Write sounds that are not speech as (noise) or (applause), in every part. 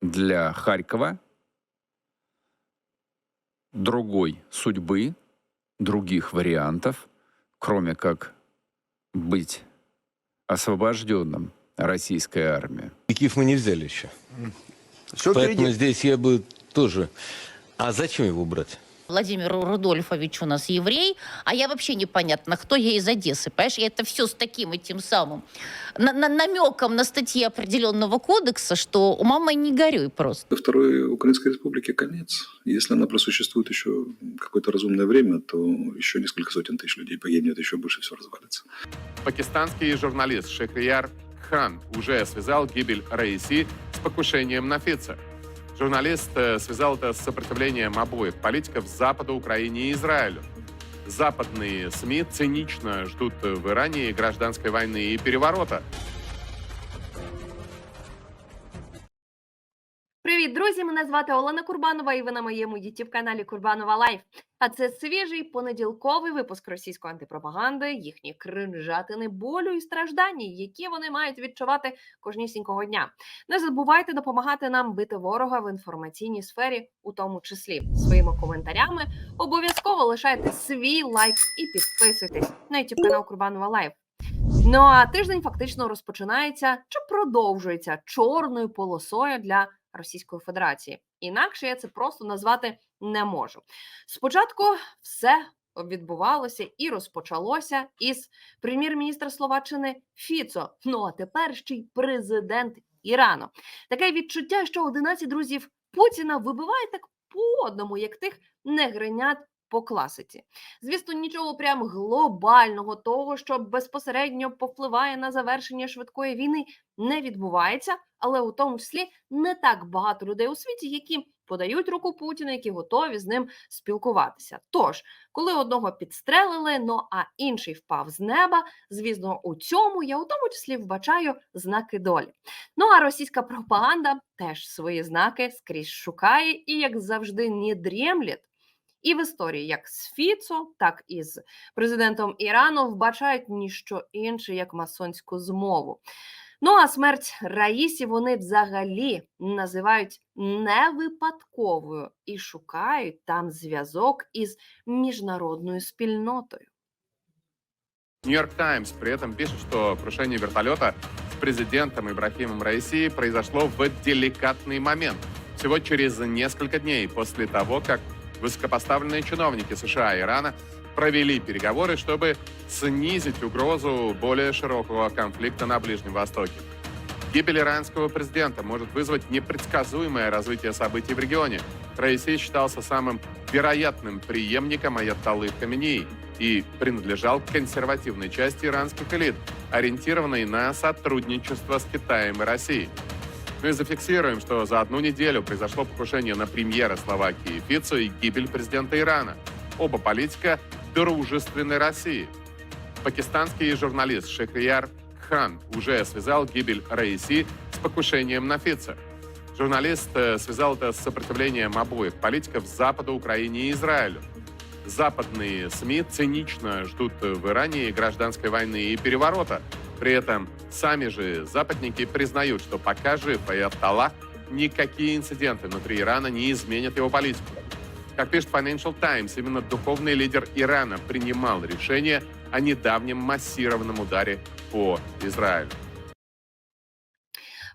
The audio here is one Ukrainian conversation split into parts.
для Харькова другой судьбы, других вариантов, кроме как быть освобожденным российской армией. И Киев мы не взяли еще. Все Поэтому впереди. здесь я бы тоже... А зачем его брать? Владимир Рудольфович у нас еврей, а я вообще непонятно, кто я из Одессы, понимаешь? И это все с таким этим самым на- на- намеком на статье определенного кодекса, что у мамы не горюй просто. Второй Украинской Республике конец. Если она просуществует еще какое-то разумное время, то еще несколько сотен тысяч людей погибнет, еще больше все развалится. Пакистанский журналист Шехрияр Хан уже связал гибель Раиси с покушением на Фица. Журналист э, связал это с сопротивлением обоих политиков Запада, Украине и Израилю. Западные СМИ цинично ждут в Иране гражданской войны и переворота. Друзі! Мене звати Олена Курбанова, і ви на моєму youtube каналі Курбанова Лайф. А це свіжий понеділковий випуск російської антипропаганди, їхні кринжатини болю і страждання, які вони мають відчувати кожнісінького дня. Не забувайте допомагати нам бити ворога в інформаційній сфері, у тому числі своїми коментарями. Обов'язково лишайте свій лайк і підписуйтесь на youtube канал Курбанова Лайф. Ну а тиждень фактично розпочинається чи продовжується чорною полосою для Російської Федерації. Інакше я це просто назвати не можу. Спочатку все відбувалося і розпочалося із прем'єр-міністра Словаччини Фіцо. Ну а тепер ще й президент Ірану. Таке відчуття, що 11 друзів Путіна вибиває так по одному, як тих негринят по класиці. Звісно, нічого прям глобального того, що безпосередньо повпливає на завершення швидкої війни, не відбувається, але у тому числі не так багато людей у світі, які подають руку Путіну, які готові з ним спілкуватися. Тож, коли одного підстрелили, ну а інший впав з неба, звісно, у цьому я у тому числі вбачаю знаки долі. Ну а російська пропаганда теж свої знаки скрізь шукає і, як завжди, не дрємлять. І в історії як з Фіцо, так і з президентом Ірану вбачають ніщо інше як масонську змову. Ну а смерть Раїсі вони взагалі називають невипадковою і шукають там зв'язок із міжнародною спільнотою. Нью-Йорк Таймс при этом пишет, что крушение вертолета с президентом Ибрахимом Раиси произошло в деликатный момент. Всего через несколько дней после того, как высокопоставленные чиновники США и Ирана провели переговоры, чтобы снизить угрозу более широкого конфликта на Ближнем Востоке. Гибель иранского президента может вызвать непредсказуемое развитие событий в регионе. Раиси считался самым вероятным преемником Аятоллы Хаминеи и принадлежал к консервативной части иранских элит, ориентированной на сотрудничество с Китаем и Россией. Ну и зафиксируем, что за одну неделю произошло покушение на премьера Словакии Фицу и гибель президента Ирана. Оба политика дружественной России. Пакистанский журналист Шехрияр Хан уже связал гибель Раиси с покушением на Фица. Журналист э, связал это с сопротивлением обоих политиков Запада, Украине и Израилю. Западные СМИ цинично ждут в Иране гражданской войны и переворота. При этом сами же западники признают, что пока жив Аятолла, никакие инциденты внутри Ирана не изменят его политику. Как пишет Financial Times, именно духовный лидер Ирана принимал решение о недавнем массированном ударе по Израилю.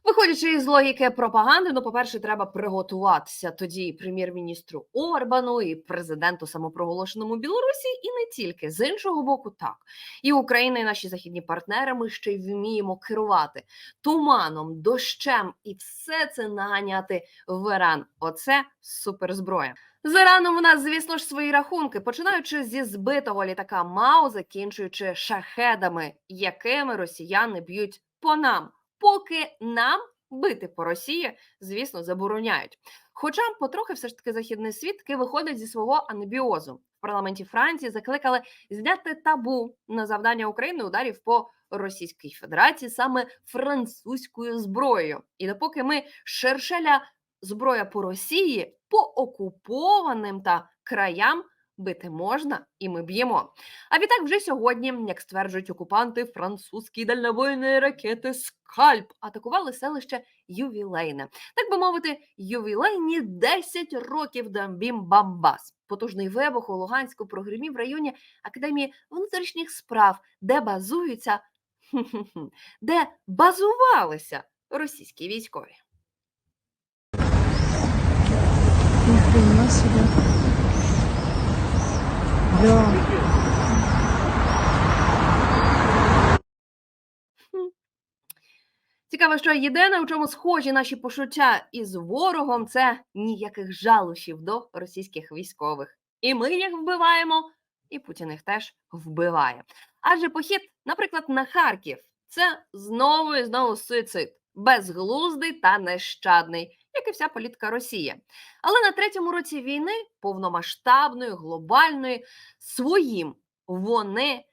Виходячи із логіки пропаганди, ну, по-перше, треба приготуватися тоді прем'єр-міністру Орбану, і президенту самопроголошеному Білорусі, і не тільки з іншого боку, так і Україна, і наші західні партнери. Ми ще й вміємо керувати туманом, дощем, і все це наганяти в Іран. Оце суперзброя. З Іраном у нас, звісно ж, свої рахунки, починаючи зі збитого літака Мау, закінчуючи шахедами, якими росіяни б'ють по нам поки нам бити по Росії, звісно, забороняють. Хоча потрохи все ж таки західний світ таки виходить зі свого анабіозу. В парламенті Франції закликали зняти табу на завдання України ударів по Російській Федерації саме французькою зброєю. І допоки ми шершеля зброя по Росії по окупованим та краям Бити можна, і ми б'ємо. А відтак вже сьогодні, як стверджують окупанти, французькі дальнобойні ракети Скальп атакували селище Ювілейне. Так би мовити, ювілейні 10 років дамбім Бамбас. Потужний вибух у Луганську прогримів в районі Академії внутрішніх справ, де базуються, (laughs) де базувалися російські військові. Да. Цікаво, що єдине, у чому схожі наші почуття із ворогом, це ніяких жалощів до російських військових. І ми їх вбиваємо, і Путін їх теж вбиває. Адже похід, наприклад, на Харків це знову і знову суїцид, безглуздий та нещадний, як і вся політика Росії. Але на третьому році війни, повномасштабної, глобальної, своїм вони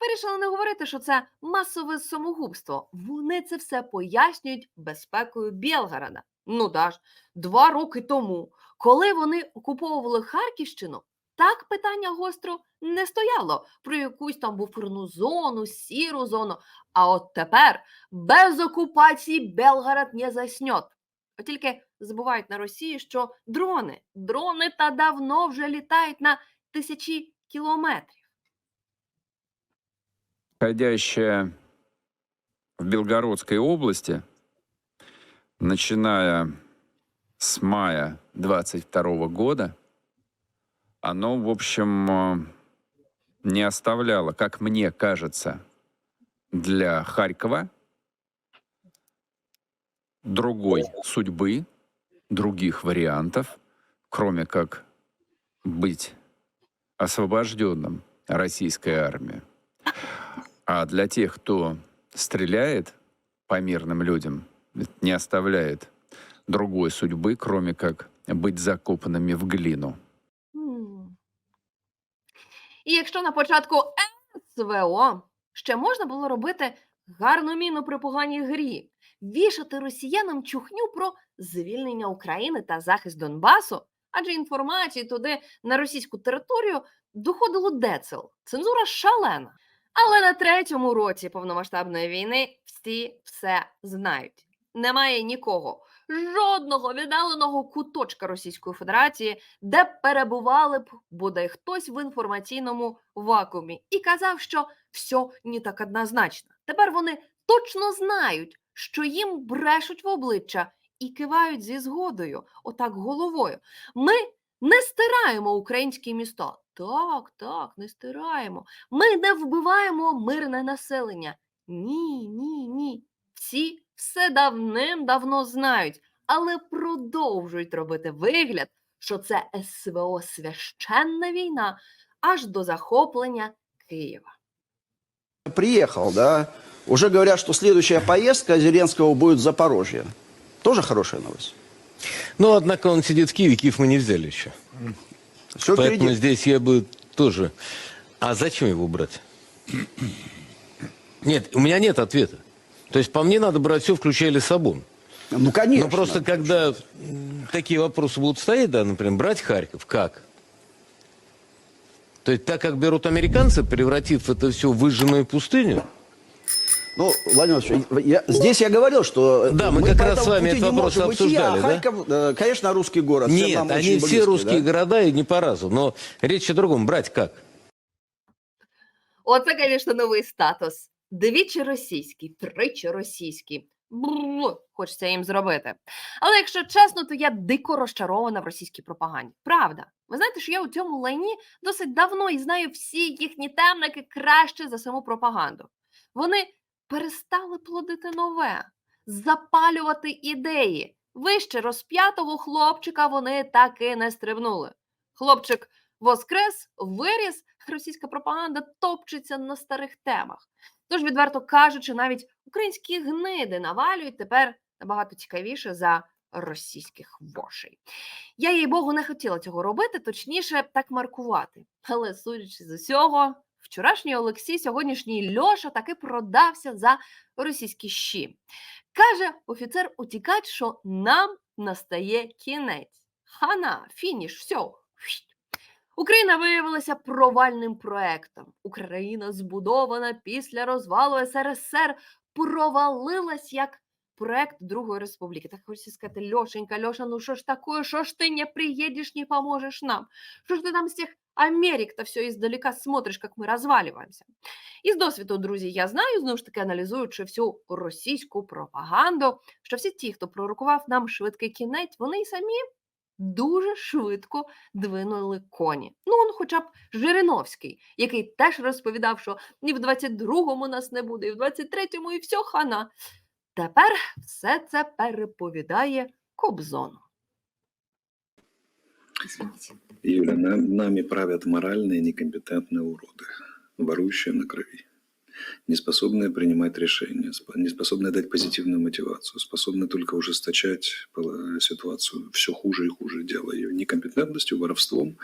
вирішили не говорити, що це масове самогубство. Вони це все пояснюють безпекою Білгорода. Ну да ж, два роки тому, коли вони окуповували Харківщину, так питання гостро не стояло про якусь там буферну зону, сіру зону. А от тепер без окупації Белгород не заснет. От тільки забувають на Росії, що дрони, дрони та давно вже літають на тисячі кілометрів. происходящее в Белгородской области, начиная с мая 22 года, оно, в общем, э, не оставляло, как мне кажется, для Харькова другой судьбы, других вариантов, кроме как быть освобожденным российской армией. А для тех, кто стреляет по мирным людям, не оставляет другой судьбы, кроме как быть закопанными в глину. М. І якщо на початку СВО ще можна було робити гарну міну при поганій грі, вішати росіянам чухню про звільнення України та захист Донбасу, адже інформації туди на російську територію доходило децел. Цензура шалена. Але на третьому році повномасштабної війни всі все знають. Немає нікого, жодного віддаленого куточка Російської Федерації, де перебували б бодай хтось в інформаційному вакуумі і казав, що все не так однозначно. Тепер вони точно знають, що їм брешуть в обличчя і кивають зі згодою, отак головою. Ми не стираємо українські міста. Так, так, не стираємо. Ми не вбиваємо мирне населення. Ні, ні, ні. Всі все давним-давно знають, але продовжують робити вигляд, що це СВО священна війна аж до захоплення Києва. Приехал, да. Уже говорят, что следующая поездка Зеленского будет в Запорожье. Тоже хорошая новость. Ну, однако он сидит в Киеве, Киев мы не взяли еще. Все Поэтому впереди. здесь я бы тоже... А зачем его брать? Нет, у меня нет ответа. То есть по мне надо брать все, включая Лиссабон. Ну, конечно. Но просто когда такие вопросы будут стоять, да, например, брать Харьков, как? То есть так, как берут американцы, превратив это все в выжженную пустыню, Ну, Владимир Владимирович, я- здесь я говорил, что Да, мы по как раз этому с вами пути этот не вопрос можем идти, обсуждали, а да? Харьков, э, конечно, русский город. всем Нет, нам они очень все близкий, русские да? города и не по разу. Но речь о другом. Брать как? Оце, звісно, новий статус. Двічі російський, тричі російський. Бррр, хочеться їм зробити. Але якщо чесно, то я дико розчарована в російській пропаганді. Правда. Ви знаєте, що я у цьому лайні досить давно і знаю всі їхні темники краще за саму пропаганду. Вони перестали плодити нове, запалювати ідеї. Вище розп'ятого хлопчика вони так і не стрибнули. Хлопчик воскрес, виріс, (laughs) російська пропаганда топчеться на старих темах. Тож, відверто кажучи, навіть українські гниди навалюють тепер набагато цікавіше за російських вошей. Я, їй Богу, не хотіла цього робити, точніше, так маркувати. Але судячи з усього, вчорашній Олексій, сьогоднішній Льоша таки продався за російські щі. Каже офіцер-утікач, що нам настає кінець. Хана, фініш, все. Україна виявилася провальним проектом. Україна збудована після розвалу СРСР провалилась як проект Другої Республіки. Так хочеться сказати, Льошенька, Льоша, ну що ж такое, що ж ти не приїдеш, не поможеш нам? Що ж ти там з тих Америк-то все издалека смотриш, як ми розвалюємося? Із досвіду, друзі, я знаю, знову ж таки, аналізуючи всю російську пропаганду, що всі ті, хто пророкував нам швидкий кінець, вони й самі дуже швидко двинули коні. Ну, он хоча б Жириновський, який теж розповідав, що ні в 22-му нас не буде, і в 23-му, і все хана. Тепер все це переповідає Кобзон. Юля, нам- нами правят моральные некомпетентные уроды, ворующие на крови, неспособные принимать решения, спо- неспособные дать позитивную мотивацию, способные только ужесточать пол- ситуацию все хуже и хуже, делая ее некомпетентностью, воровством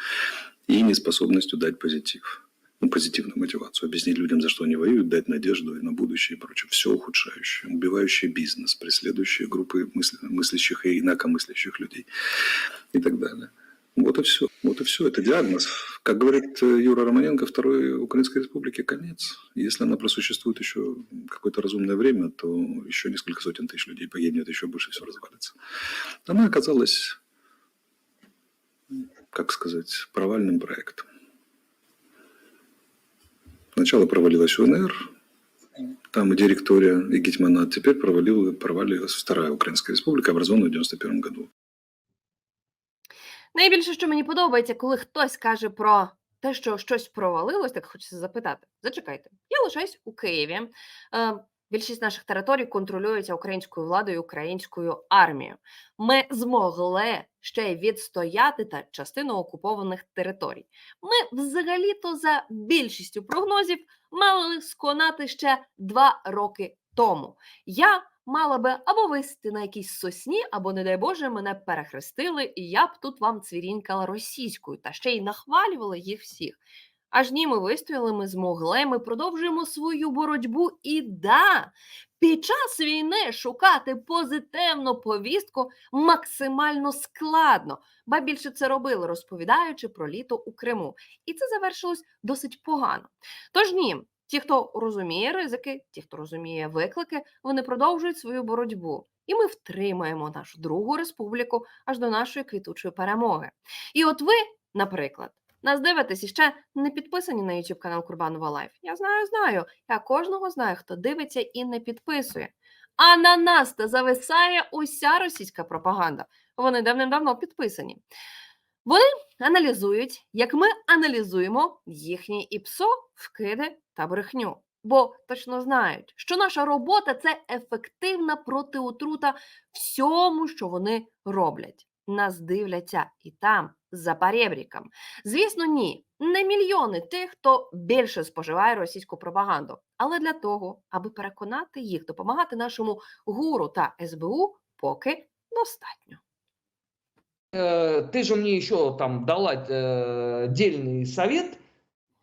и неспособностью дать позитив. Ну, позитивную мотивацию, объяснить людям, за что они воюют, дать надежду и на будущее и прочее. Все ухудшающее, убивающее бизнес, преследующие группы мысли- мыслящих и инакомыслящих людей и так далее. Вот и все. Вот и все. Это диагноз. Как говорит э, Юра Романенко, Второй Украинской Республике конец. Если она просуществует еще какое-то разумное время, то еще несколько сотен тысяч людей погибнет, еще больше все развалится. Она оказалась, как сказать, провальным проектом. Сначала провалилась УНР, там и директория, и Гетьманат. Теперь провалила, провалилась Вторая Украинская Республика, образованная в 91 году. Найбільше, що мені подобається, коли хтось каже про те, що щось провалилось, так хочеться запитати. Зачекайте, я лишаюсь у Києві. Більшість наших територій контролюється українською владою, українською армією. Ми змогли ще й відстояти та частину окупованих територій. Ми взагалі-то за більшістю прогнозів мали сконати ще два роки тому. Я мала би або висіти на якійсь сосні, або, не дай Боже, мене перехрестили, і я б тут вам цвірінькала російською, та ще й нахвалювала їх всіх. Аж ні, ми вистояли, ми змогли, ми продовжуємо свою боротьбу. І да, під час війни шукати позитивну повістку максимально складно, ба більше це робили, розповідаючи про літо у Криму. І це завершилось досить погано. Тож ні, ті, хто розуміє ризики, ті, хто розуміє виклики, вони продовжують свою боротьбу. І ми втримаємо нашу другу республіку аж до нашої квітучої перемоги. І от ви, наприклад, нас дивитесь і ще не підписані на YouTube канал Курбанова Лайф. Я знаю, знаю. Я кожного знаю, хто дивиться і не підписує. А на нас та зависає уся російська пропаганда. Вони давним-давно підписані. Вони аналізують, як ми аналізуємо їхні ІПСО, вкиди та брехню. Бо точно знають, що наша робота це ефективна протиотрута всьому, що вони роблять. Нас дивляться і там, за перебріком. Звісно, ні, не мільйони тих, хто більше споживає російську пропаганду. Але для того, аби переконати їх, допомагати нашому гуру та СБУ, поки достатньо. Э, ты же мне еще там дала э, дельный совет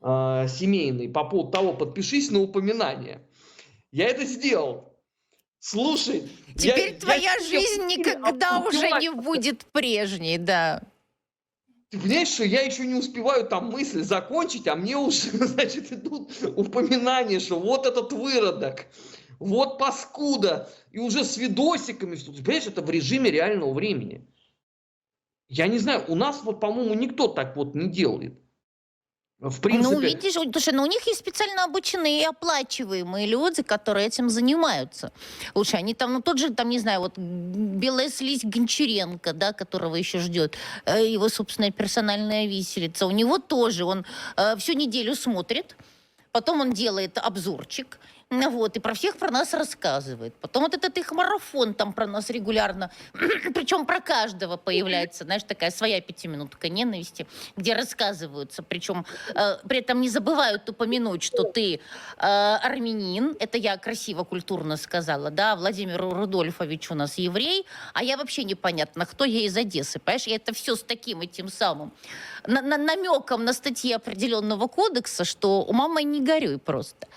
э, семейный по поводу того, подпишись на упоминание. Я это сделал. Слушай, я- Теперь я твоя себе жизнь вообще никогда уже не отпускаю. будет прежней, да. Ты понимаешь, что я еще не успеваю там мысль закончить, а мне уже, (laughs) значит, идут упоминания, что вот этот выродок, вот паскуда, и уже с видосиками, ты понимаешь, это в режиме реального времени. Я не знаю, у нас вот, по-моему, никто так вот не делает. В принципе, Ну, видишь, у- слушай, ну у них есть специально обученные и оплачиваемые люди, которые этим занимаются. Слушай, они там, ну тот же, там, не знаю, вот м, белая слизь Гончаренко, да, которого еще ждет, э, его собственная персональная виселица, у него тоже, он э, всю неделю смотрит, потом он делает обзорчик, ну вот, и про всех про нас рассказывает. Потом вот этот их марафон там про нас регулярно, (clears throat) причем про каждого появляется, знаешь, такая своя пятиминутка ненависти, где рассказываются, причем э, при этом не забывают упомянуть, что ты э, армянин, это я красиво, культурно сказала, да, Владимир Рудольфович у нас еврей, а я вообще непонятно, кто я из Одессы, понимаешь, я это все с таким этим самым на- на- намеком на статьи определенного кодекса, что у мамы не горюй просто.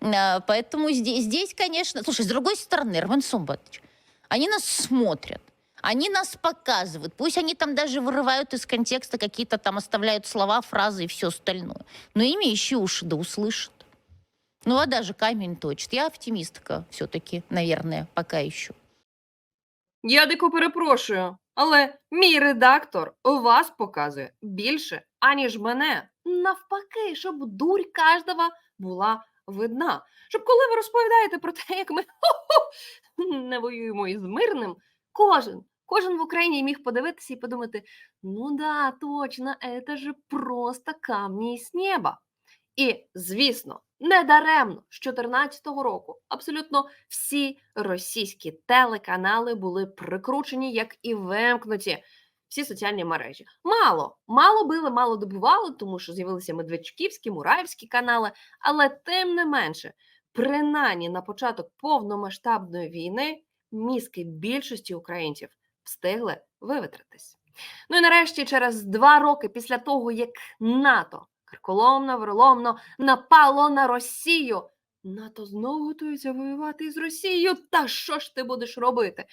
А, Поэтому здесь, здесь, конечно, слушай, с другой стороны, Роман Сумбатович, они нас смотрят, Они нас показывают. Пусть они там даже вырывают из контекста какие-то там, оставляют слова, фразы и все остальное. Но имеющие уши да услышат. Ну, а даже камень точит. Я оптимистка все-таки, наверное, пока еще. Я дико перепрошую, але мій редактор у вас показує більше, аніж мене. Навпаки, щоб дурь кожного була видна. Щоб коли ви розповідаєте про те, як ми (laughs) не воюємо із мирним, кожен, кожен в Україні міг подивитися і подумати: ну да, точно, це ж просто камні з неба. І, звісно, недаремно з 2014 року абсолютно всі російські телеканали були прикручені, як і вимкнуті. Всі соціальні мережі. Мало, мало били, мало добували, тому що з'явилися медведчуківські, мураївські канали. Але тим не менше, принаймні на початок повномасштабної війни мізки більшості українців встигли вивітритись. Ну і нарешті, через два роки після того, як НАТО карколомно, верломно напало на Росію. НАТО знову готується воювати із Росією. Та що ж ти будеш робити?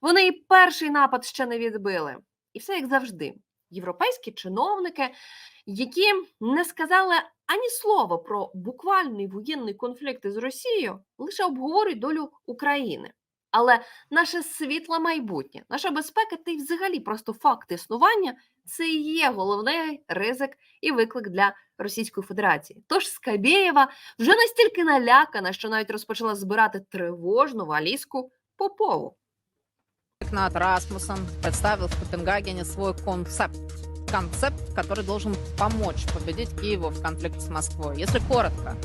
Вони і перший напад ще не відбили. І все як завжди. Європейські чиновники, які не сказали ані слова про буквальний воєнний конфлікт із Росією, лише обговорюють долю України. Але наше світле майбутнє, наша безпека та й взагалі просто факт існування це і є головний ризик і виклик для Російської Федерації. Тож Скабєєва вже настільки налякана, що навіть розпочала збирати тривожну валізку Попову. НАТО Расмуссен представил в Копенгагене свой концепт. Концепт, который должен помочь победить Киеву в конфликте с Москвой. Если коротко,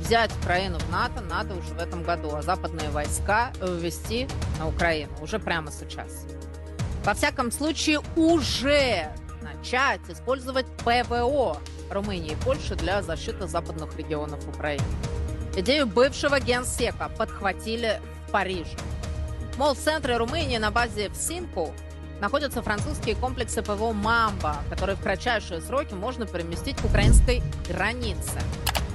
взять Украину в НАТО надо уже в этом году, а западные войска ввести на Украину уже прямо сейчас. Во всяком случае, уже начать использовать ПВО Румынии и Польши для защиты западных регионов Украины. Идею бывшего генсека подхватили в Париже. Мол, в центре Румынии на базе в Синку находятся французские комплексы ПВО «Мамба», которые в кратчайшие сроки можно переместить к украинской границе.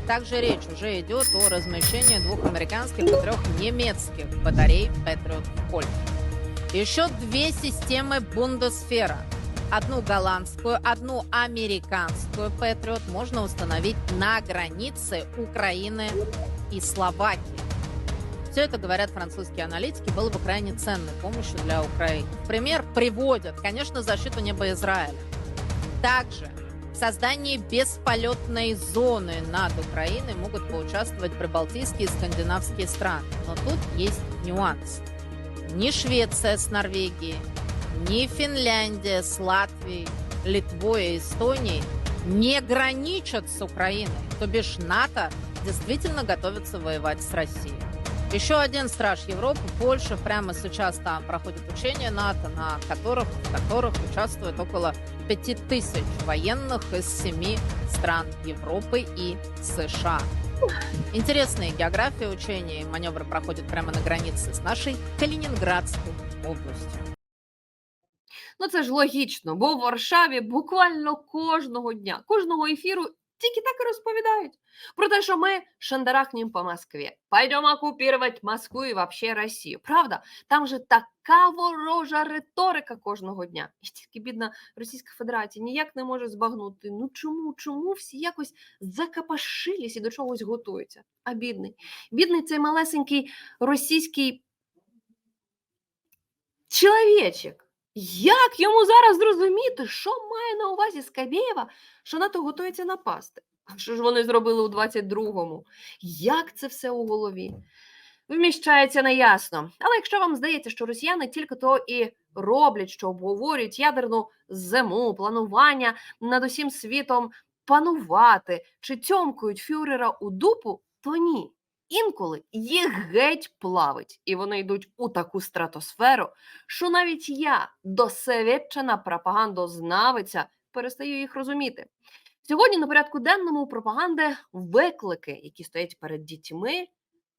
Также речь уже идет о размещении двух американских и трех немецких батарей «Патриот» Польше. Еще две системы Бундесфера. Одну голландскую, одну американскую «Патриот» можно установить на границе Украины и Словакии. Все это, говорят французские аналитики, было бы крайне ценной помощью для Украины. Пример приводят, конечно, защиту неба Израиля. Также в создании бесполетной зоны над Украиной могут поучаствовать прибалтийские и скандинавские страны. Но тут есть нюанс. Ни Швеция с Норвегией, ни Финляндия с Латвией, Литвой и Эстонией не граничат с Украиной. То бишь НАТО действительно готовится воевать с Россией. Еще один страж Европы, Польша, прямо сейчас там проходит учения НАТО, на которых, в которых участвует около 5000 военных из семи стран Европы и США. Интересные географии учений. Маневры проходят прямо на границе с нашей Калининградской областью. Ну це ж логічно, бо в Варшаві буквально кожного дня, кожного ефіру тільки так і розповідають про те, що ми шандарахнем по Москві, пойдемо окупувати Москву і вообще Росію. Правда, там же така ворожа риторика кожного дня. І тільки бідна Російська Федерація ніяк не може збагнути. Ну чому, чому всі якось закапашились і до чогось готуються? А бідний, бідний цей малесенький російський чоловічик. Як йому зараз зрозуміти, що має на увазі Скабєєва, що НАТО готується напасти? А що ж вони зробили у 22-му? Як це все у голові? Вміщається неясно. Але якщо вам здається, що росіяни тільки то і роблять, що обговорюють ядерну зиму, планування над усім світом панувати чи тьомкають фюрера у дупу, то ні. Інколи їх геть плавить, і вони йдуть у таку стратосферу, що навіть я, досвідчена пропагандознавиця, перестаю їх розуміти. Сьогодні на порядку денному пропаганди виклики, які стоять перед дітьми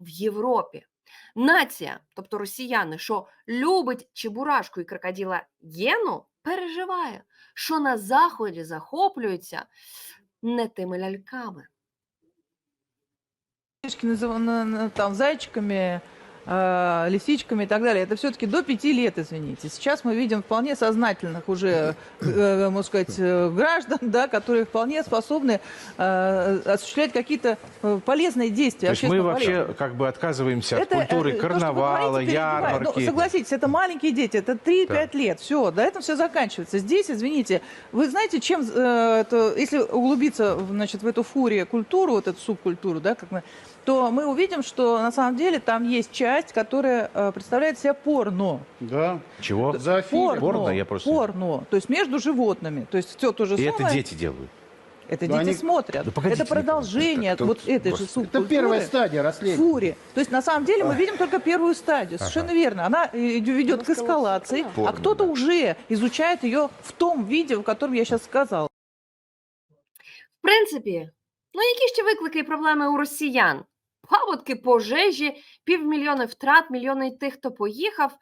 в Європі. Нація, тобто росіяни, що любить чебурашку і крокодила Єну, переживає, що на заході захоплюються не тими ляльками. Девочки назыв- на- на- там зайчиками э, лисичками и так далее, это все-таки до пяти лет, извините. Сейчас мы видим вполне сознательных уже, э, можно сказать, э, граждан, да, которые вполне способны э, осуществлять какие-то э, полезные действия. То есть мы вообще полезные. как бы отказываемся от Это, культуры э, то, что вы карнавала, перебиваю. Ну, ярмарки. согласитесь, это маленькие дети, это 3-5 лет. Все, до этого все заканчивается. Здесь, извините, вы знаете, чем, э, это, если углубиться значит, в эту фурию культуру, вот эту субкультуру, да, как мы, то мы увидим, что на самом деле там есть часть, которая э, представляет себя порно. Да. Чего? Порно, Порно, я просто- порно, то есть между животными. То есть все то же И самое. это дети делают. Это Но дети они- смотрят. Да погодите, это продолжение это- вот этой же господи. субкультуры. Это первая стадия расследования. Фури. То есть на самом деле мы видим только первую стадию. Совершенно верно. Она э, ведет к эскалации, а Порно, кто-то да. уже изучает ее в том виде, в котором я сейчас сказала. В принципі, ну які ще виклики і проблеми у росіян? Паводки, пожежі, півмільйони втрат, мільйони тих, хто поїхав.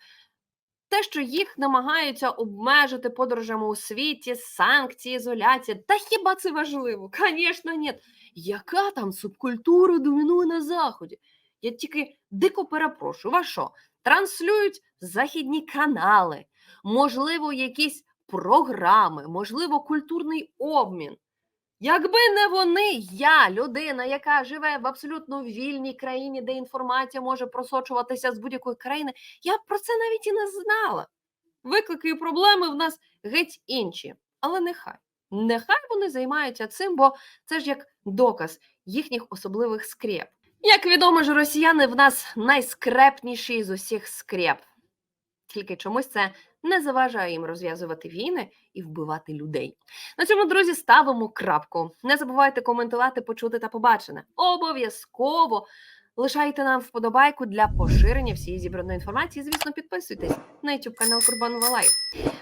Те, що їх намагаються обмежити подорожами у світі, санкції, ізоляція. Та хіба це важливо? Звісно, ні. Яка там субкультура домінує на Заході? Я тільки дико перепрошую, вас що? Транслюють західні канали, можливо, якісь програми, можливо, культурний обмін. Якби не вони, я, людина, яка живе в абсолютно вільній країні, де інформація може просочуватися з будь-якої країни, я про це навіть і не знала. Виклики і проблеми в нас геть інші. Але нехай. Нехай вони займаються цим, бо це ж як доказ їхніх особливих скреп. Як відомо ж, росіяни в нас найскрепніші з усіх скреп. Тільки чомусь це не заважає їм розв'язувати війни і вбивати людей. На цьому, друзі, ставимо крапку. Не забувайте коментувати, почути та побачене. Обов'язково лишайте нам вподобайку для поширення всієї зібраної інформації. Звісно, підписуйтесь на YouTube канал Курбанова Лайв.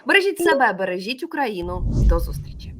Бережіть себе, бережіть Україну. До зустрічі!